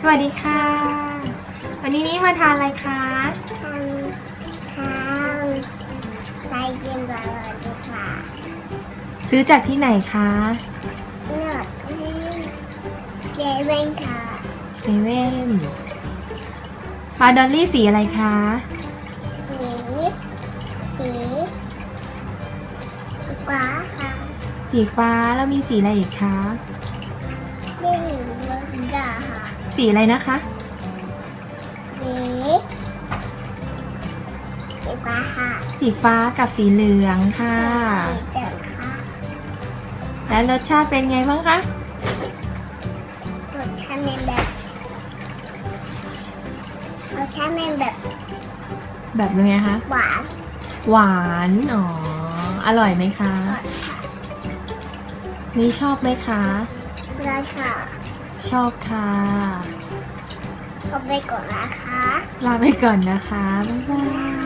สวัสดีค่ะ วันนี้นี่มาทานอะไรคะทำข้าวไส้เย็นบาร์ดีค่ะซื้อจากที่ไหนคะเนื้อที่เรเวนค่ะเซเว่นปลาดอลลี่สีอะไรคะสีสีสีฟ้าค่ะสีฟ้าแล้วมีสีอะไรอีกคะ สีอะไรนะคะสีสีฟ้าค่ะสีฟ้ากับสีเหลืองค่ะ สีเจิดค่ะแล้วรสชาติเป็นไงบ้างคะรสชาติเป็นแบบรสชาติเป็นแบบ แบบเป็นไงคะหวานหวานอ๋ออร่อยไหมคะก่อนค่ะนี่ชอบไหมคะแล้วค่ะ ชอบค่ะก็ไปก่อนนะคะ ลาไปก่อนนะคะ บ๊ายบาย